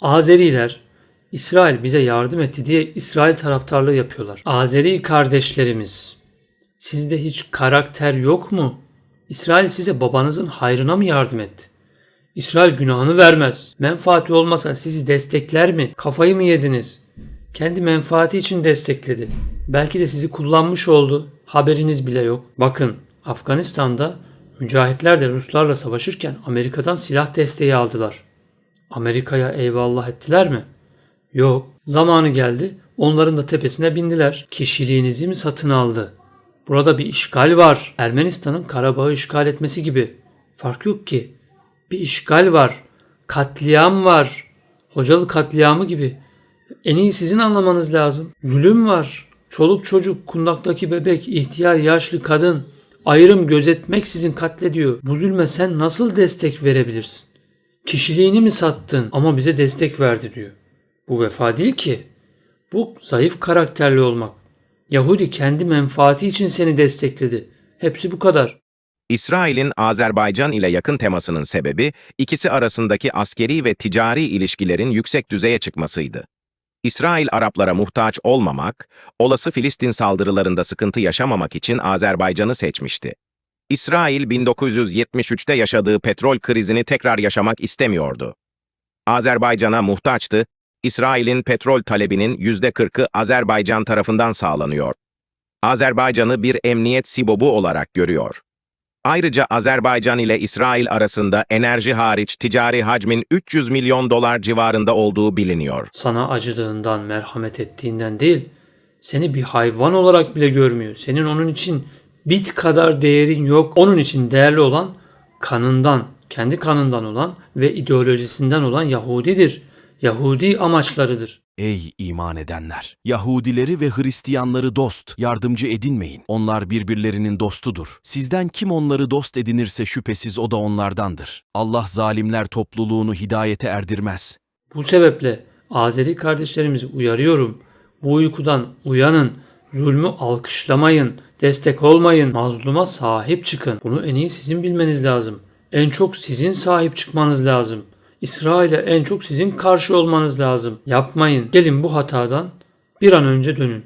Azeriler İsrail bize yardım etti diye İsrail taraftarlığı yapıyorlar. Azeri kardeşlerimiz sizde hiç karakter yok mu? İsrail size babanızın hayrına mı yardım etti? İsrail günahını vermez. Menfaati olmasa sizi destekler mi? Kafayı mı yediniz? Kendi menfaati için destekledi. Belki de sizi kullanmış oldu. Haberiniz bile yok. Bakın Afganistan'da mücahitler de Ruslarla savaşırken Amerika'dan silah desteği aldılar. Amerika'ya eyvallah ettiler mi? Yok. Zamanı geldi. Onların da tepesine bindiler. Kişiliğinizi mi satın aldı? Burada bir işgal var. Ermenistan'ın Karabağ'ı işgal etmesi gibi. Fark yok ki. Bir işgal var. Katliam var. Hocalı katliamı gibi. En iyi sizin anlamanız lazım. Zulüm var. Çoluk çocuk, kundaktaki bebek, ihtiyar, yaşlı kadın. Ayrım gözetmek sizin katlediyor. Bu zulme sen nasıl destek verebilirsin? Kişiliğini mi sattın ama bize destek verdi diyor. Bu vefa değil ki. Bu zayıf karakterli olmak. Yahudi kendi menfaati için seni destekledi. Hepsi bu kadar. İsrail'in Azerbaycan ile yakın temasının sebebi, ikisi arasındaki askeri ve ticari ilişkilerin yüksek düzeye çıkmasıydı. İsrail Araplara muhtaç olmamak, olası Filistin saldırılarında sıkıntı yaşamamak için Azerbaycan'ı seçmişti. İsrail 1973'te yaşadığı petrol krizini tekrar yaşamak istemiyordu. Azerbaycan'a muhtaçtı, İsrail'in petrol talebinin %40'ı Azerbaycan tarafından sağlanıyor. Azerbaycan'ı bir emniyet sibobu olarak görüyor. Ayrıca Azerbaycan ile İsrail arasında enerji hariç ticari hacmin 300 milyon dolar civarında olduğu biliniyor. Sana acıdığından, merhamet ettiğinden değil, seni bir hayvan olarak bile görmüyor. Senin onun için bit kadar değerin yok. Onun için değerli olan kanından, kendi kanından olan ve ideolojisinden olan Yahudidir. Yahudi amaçlarıdır. Ey iman edenler! Yahudileri ve Hristiyanları dost, yardımcı edinmeyin. Onlar birbirlerinin dostudur. Sizden kim onları dost edinirse şüphesiz o da onlardandır. Allah zalimler topluluğunu hidayete erdirmez. Bu sebeple Azeri kardeşlerimizi uyarıyorum. Bu uykudan uyanın. Zulmü alkışlamayın. Destek olmayın. Mazluma sahip çıkın. Bunu en iyi sizin bilmeniz lazım. En çok sizin sahip çıkmanız lazım. İsrail'e en çok sizin karşı olmanız lazım. Yapmayın. Gelin bu hatadan bir an önce dönün.